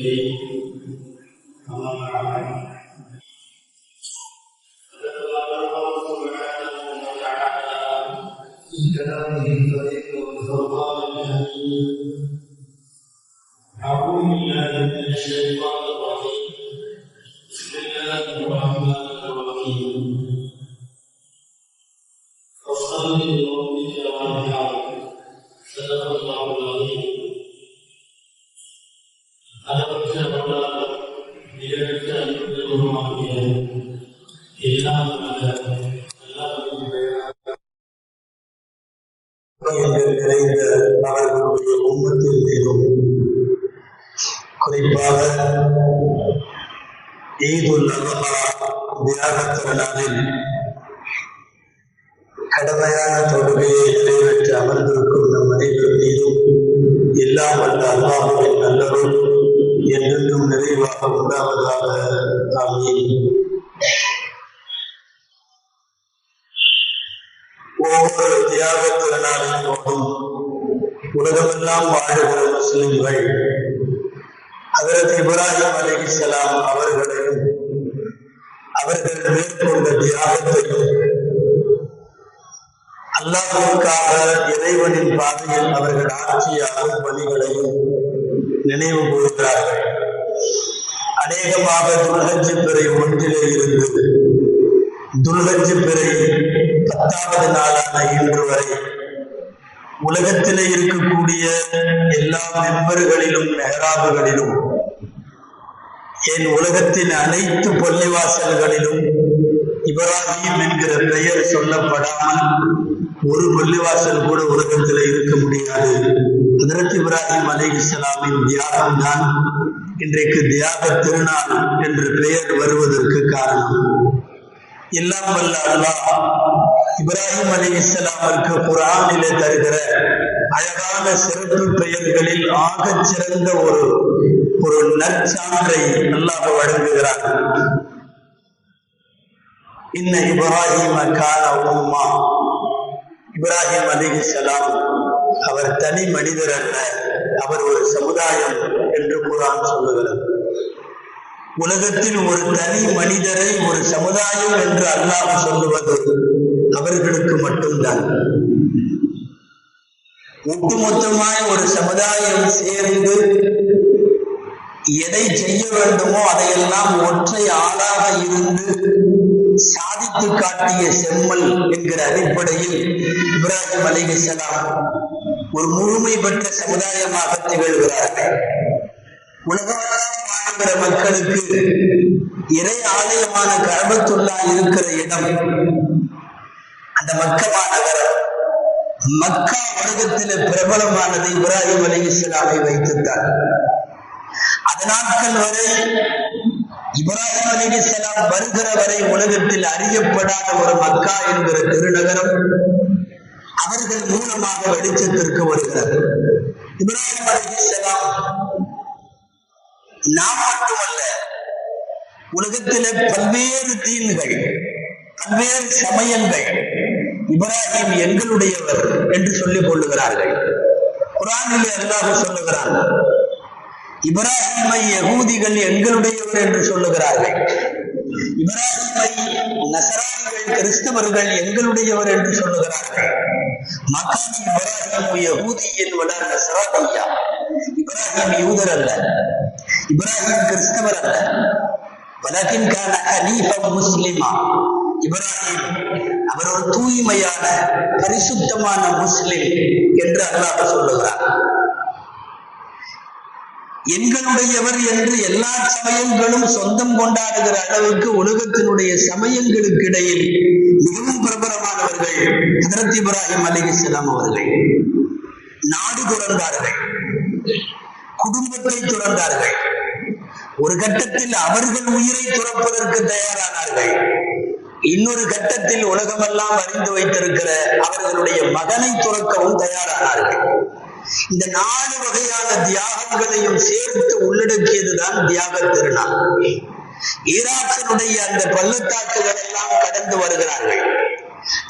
إليه كما مر كلامه الفريق والفرقان الحميد أعوذ بالله من الشيطان الرجيم بسم الله الرحمن நிறைந்த அவர்களுடைய உம்மத்தில் மீதும் குறிப்பாக ஈதுல் அல்ஹா கடமையான தொழுகையை நிறைவேற்றி அமர்ந்திருக்கும் நம் அனைவர் மீதும் இல்லாமல் வல்ல அல்லாஹுவின் நல்லருள் என்றென்றும் நிறைவாக உண்டாவதாக ஆமீன். உலகமெல்லாம் வாழ்கிற முஸ்லிம்கள் ஹதரத் இப்ராஹிம் அலிசலாம் அவர்களையும் அவர்கள் மேற்கொண்ட தியாகத்தையும் அல்லாஹுக்காக இறைவனின் பாதையில் அவர்கள் ஆற்றிய அருள் பணிகளையும் நினைவு கூறுகிறார்கள் அநேகமாக துல்ஹஜ் பிறை ஒன்றிலே இருந்து துல்ஹஜ் பிறை பத்தாவது நாளான இன்று வரை உலகத்திலே இருக்கக்கூடிய எல்லா மெம்பர்களிலும் மெஹராபுகளிலும் என் உலகத்தின் அனைத்து பள்ளிவாசல்களிலும் இப்ராஹிம் என்கிற பெயர் சொல்லப்படாமல் ஒரு பள்ளிவாசல் கூட உலகத்தில் இருக்க முடியாது. அதற்கு இப்ராஹிம் அலை இஸ்லாமின் தியாகம் தான் இன்றைக்கு தியாக திருநாள் என்று பெயர் வருவதற்கு காரணம். எல்லாம் வல்ல அல்லாஹ் இப்ராஹிம் அலி இஸ்லாமிற்கு குரானில தருகிற அழகான சிறப்பு பெயர்களில் ஆகச் சிறந்த ஒரு ஒரு நற்சான்றை அல்லாஹ் வழங்குகிறார். இன்ன இப்ராஹிம கால உம்மா. இப்ராஹிம் அலிஹிசலாம் அவர் தனி மனிதர் அல்ல அவர் ஒரு சமுதாயம் என்று குரான் சொல்லுகிறது உலகத்தில் ஒரு தனி மனிதரை ஒரு சமுதாயம் என்று அல்லாஹ் சொல்லுவது அவர்களுக்கு மட்டும்தான். ஒட்டுமொத்தமாய் ஒரு சமுதாயம் சேர்ந்து எதை செய்ய வேண்டுமோ அதையெல்லாம் ஒற்றை ஆளாக இருந்து சாதித்து காட்டிய செம்மல் என்கிற அடிப்படையில் இப்ராஹிம் அலிகலாம் ஒரு முழுமை பெற்ற சமுதாயமாக திகழ்கிறார்கள். உலகமெல்லாம் வாழ்கிற மக்களுக்கு இறை ஆலயமான கரபத்துள்ளா இருக்கிற இடம் அந்த மக்கமா நகரம். மக்கா உலகத்தில பிரபலமானது இப்ராஹிம் அலி இஸ்லாமை வைத்துத்தார் அது நாட்கள் வரை இப்ராஹிம் அலி இஸ்லாம் வருகிற வரை உலகத்தில் அறியப்படாத ஒரு மக்கா என்கிற திருநகரம் அவர்கள் மூலமாக வெளிச்சத்திற்கு வருகிறார் இப்ராஹிம் அலி இஸ்லாம் நாம் மட்டுமல்ல உலகத்தில பல்வேறு தீன்கள் பல்வேறு சமயங்கள் இப்ராஹிம் எங்களுடையவர் என்று சொல்லிக் கொள்ளுகிறார்கள். குரானிலே அல்லாஹ் சொல்லுகிறான் இப்ராஹிமை யகூதிகள் எங்களுடையவர் என்று சொல்லுகிறார்கள். இப்ராஹிமை நசரானிகள் கிறிஸ்தவர்கள் எங்களுடையவர் என்று சொல்லுகிறார்கள். மக்கள் இப்ராஹிம் யகூதியின் வளர் நசரானியா இப்ராஹிம் யூதர் அல்ல. இப்ராஹிம் கிறிஸ்தவர் அல்ல வலகின் கான ஹனீஃபம் முஸ்லிமா இப்ராஹிம் அவர் ஒரு தூய்மையான பரிசுத்தமான முஸ்லிம் என்று அல்லாஹ் சொல்லுகிறார் எங்களுடையவர் என்று எல்லா சமயங்களும் சொந்தம் கொண்டாடுகிற அளவுக்கு உலகத்தினுடைய சமயங்களுக்கு இடையில் மிகவும் பிரபலமானவர்கள் ஹதரத் இப்ராஹிம் அலி இஸ்லாம் அவர்கள் நாடு துறந்தார்கள் குடும்பத்தை துறந்தார்கள் ஒரு கட்டத்தில் அவர்கள் உயிரை துறப்பதற்கு தயாரானார்கள். இன்னொரு கட்டத்தில் உலகமெல்லாம் அறிந்து வைத்திருக்கிற அவர்களுடைய மகனை துறக்கவும் தயாரானார்கள். இந்த நாலு வகையான தியாகங்களையும் சேர்த்து உள்ளடக்கியதுதான் தியாக திருநாள். ஈராக்கினுடைய அந்த பள்ளத்தாக்குகள் எல்லாம் கடந்து வருகிறார்கள்.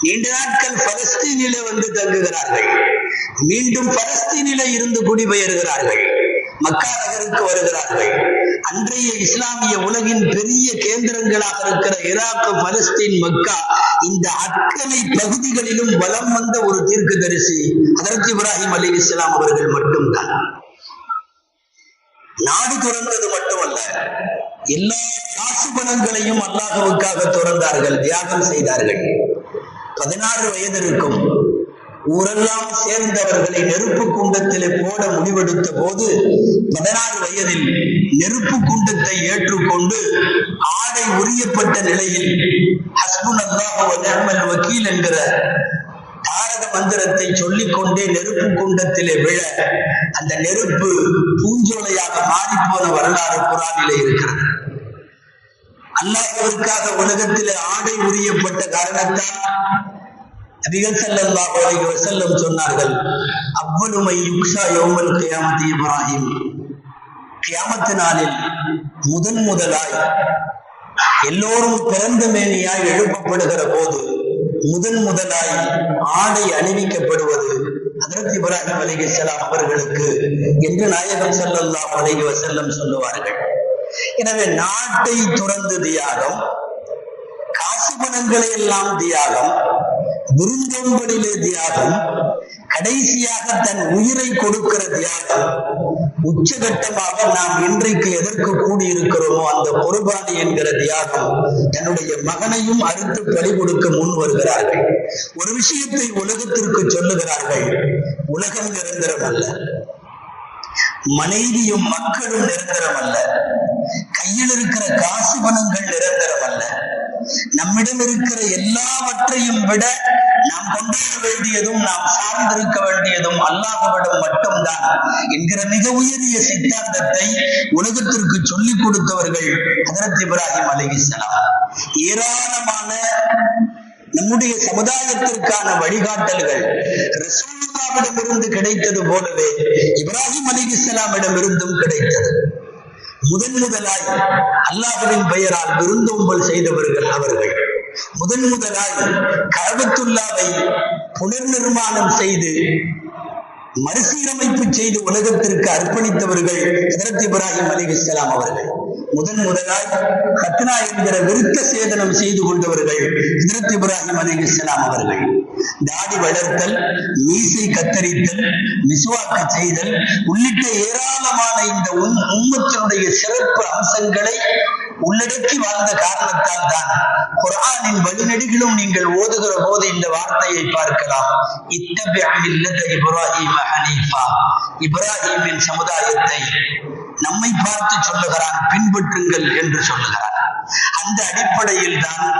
நீண்ட நாட்கள் பலஸ்தீனில வந்து தங்குகிறார்கள். மீண்டும் பலஸ்தீனில இருந்து குடிபெயர்கிறார்கள். மக்கா நகருக்கு வருகிறார்கள். அன்றைய இஸ்லாமிய உலகின் பெரிய கேந்திரங்களாக இருக்கிற ஈராக் பலஸ்தீன் மக்கா இந்த அத்தனை பகுதிகளிலும் வலம் வந்த ஒரு தீர்க்கதரிசி அதற்கு இப்ராஹிம் அலி இஸ்லாம் அவர்கள் மட்டும்தான். நாடு துறந்தது மட்டுமல்ல எல்லா காசு பணங்களையும் அல்லாஹவுக்காக துறந்தார்கள் தியாகம் செய்தார்கள். பதினாறு வயது இருக்கும். ஊரெல்லாம் சேர்ந்தவர்களை நெருப்பு குண்டத்திலே போட முடிவெடுத்த போது பதினாறு வயதில் நெருப்பு குண்டத்தை ஏற்றுக்கொண்டு ஆடை உரியப்பட்ட நிலையில் ஹஸ்புன் அல்லாஹ் வக்கீல் என்கிற தாரக மந்திரத்தை சொல்லிக் கொண்டே நெருப்பு குண்டத்திலே விழ அந்த நெருப்பு பூஞ்சோலையாக மாறிப்போன வரலாறு குரானிலே இருக்கிறது. அல்லாஹ்விற்காக உலகத்திலே ஆடை உரியப்பட்ட காரணத்தால் நபிகள் செல்லல்லாஹு அலைஹி வஸல்லம் சொன்னார்கள் அவ்வளுமை யுக்ஷா யௌமல் கியாமத்தி இப்ராஹிம். கியாமத்து நாளில் முதன் முதலாய் எல்லோரும் பிறந்த மேனியாய் எழுப்பப்படுகிற போது முதன் முதலாய் ஆடை அணிவிக்கப்படுவது ஹதரத் இப்ராஹிம் அலைஹிஸ்ஸலாம் அவர்களுக்கு என்று நாயகம் ஸல்லல்லாஹு அலைஹி வஸல்லம் சொல்லுவார்கள். எனவே நாட்டை துறந்து தியாகம் காசு பணங்களை எல்லாம் தியாகம் விருந்தோம்பலிலே தியாகம் கடைசியாக தன் உயிரை கொடுக்கிற தியாகம் உச்சகட்டமாக நாம் இன்றைக்கு எதற்கு கூடியிருக்கிறோமோ அந்த பொறுபாணி என்கிற தியாகம் தன்னுடைய மகனையும் அறுத்து பலி கொடுக்க முன் வருகிறார்கள். ஒரு விஷயத்தை உலகத்திற்கு சொல்லுகிறார்கள் உலகம் நிரந்தரம் அல்ல மனைவியும் மக்களும் நிரந்தரம் அல்ல கையில் இருக்கிற காசு பணங்கள் நிரந்தரம் அல்ல நம்மிடம் இருக்கிற எல்லாவற்றையும் விட நாம் கொண்டிருக்க வேண்டியதும் நாம் சார்ந்திருக்க வேண்டியதும் அல்லாஹவிடம் மட்டும்தான் என்கிற மிக உயரிய சித்தாந்தத்தை உலகத்திற்கு சொல்லிக் கொடுத்தவர்கள் ஹதரத் இப்ராஹிம் அலைஹிஸ்ஸலாம் ஏராளமான நம்முடைய சமுதாயத்திற்கான வழிகாட்டல்கள் ரசூலுல்லாவிடமிருந்து கிடைத்தது போலவே இப்ராஹிம் அலிஹிஸ்ஸலாமிடம் இருந்தும் கிடைத்தது. முதன் முதலாய் அல்லாஹரின் பெயரால் விருந்தோம்பல் செய்தவர்கள் அவர்கள். முதன் முதலாய் கழகத்துள்ளாவை புனர் நிர்மாணம் செய்து மறுசீரமைப்பு செய்து உலகத்திற்கு அர்ப்பணித்தவர்கள் ஹதரத் இப்ராஹிம் அலிஹிஸ்ஸலாம் அவர்கள். முதன் முதலாய் ஹத்னா என்கிற விருத்த சேதனம் செய்து கொண்டவர்கள் ஹதரத் இப்ராஹிம் அலிஹிஸ்ஸலாம் அவர்கள். தாடி வளர்த்தல் மீசை கத்தரித்தல் மிஸ்வாக்கு செய்தல் உள்ளிட்ட ஏராளமான இந்த உம்மத்தினுடைய சிறப்பு அம்சங்களை உள்ளடக்கி வாழ்ந்த காரணத்தால் தான் குரானின் வழிநெடுகிலும் நீங்கள் ஓதுகிற போது இந்த வார்த்தையை பார்க்கலாம். இத்தபி இப்ராஹிம் ஹனீஃபா. இப்ராஹிமின் சமுதாயத்தை நம்மை பார்த்து சொல்லுகிறான் பின்பற்றுங்கள் என்று சொல்லுகிறான். அந்த அடிப்படையில் தான்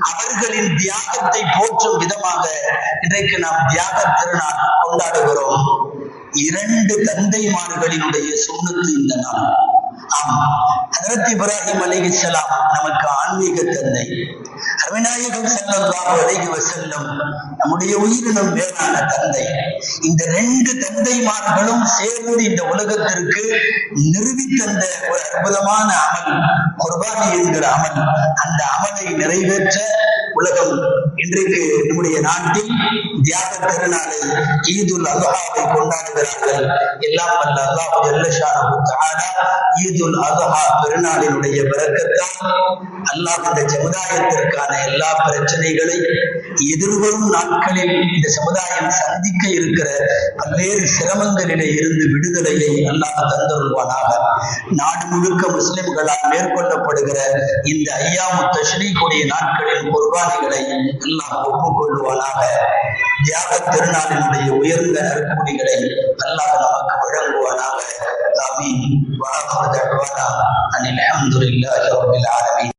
அவர்களின் தியாகத்தை போற்றும் விதமாக இன்றைக்கு நாம் தியாக திருநாள் கொண்டாடுகிறோம். இரண்டு தந்தைமார்களினுடைய சுண்ணத்து இந்த நாள். ஆம். ஹதரத் இப்ராஹிம் அலைஹிஸ்ஸலாம் நமக்கு ஆன்மீக தந்தை. அருவிநாயகம் ஸல்லல்லாஹு அலைஹி வஸல்லம் நம்முடைய உயிரினம் மேலான தந்தை. இந்த ரெண்டு தந்தைமார்களும் சேர்ந்து இந்த உலகத்திற்கு நிறுவித்தந்த ஒரு அற்புதமான அமல் குர்பானி என்கிற அமல். அந்த அமலை நிறைவேற்ற உலகம் இன்றைக்கு நம்முடைய நாட்டில் தியாக திருநாளை ஈதுல் அல்ஹாவை கொண்டாடுகிறார்கள். எல்லாம் வல்ல அல்லாஹ் ஜல்லஷானஹு தஆலா ஈதுல் அல்ஹா பெருநாளினுடைய பரக்கத்தால் அல்லாஹ் இந்த சமுதாயத்திற்கான எல்லா பிரச்சனைகளை எதிர்வரும் நாட்களில் இந்த சமுதாயம் சந்திக்க இருக்கிற பல்வேறு சிரமங்களிலே இருந்து விடுதலையை அல்லாஹ் தந்தருள்வானாக. நாடு முழுக்க முஸ்லிம்களால் மேற்கொள்ளப்படுகிற இந்த ஐயாமு தஷ்ரீக்குடைய நாட்களின் குர்பானிகளை அல்லாஹ் ஒப்புக்கொள்வானாக. தியாக திருநாளினுடைய உயர்ந்த நற்கூலிகளை அல்லாஹ் நமக்கு வழங்குவானாக. ஆமீன். வாஹர் தஅவானா அனில் அஹமதுல்லாஹி ரபில் ஆலமீன்.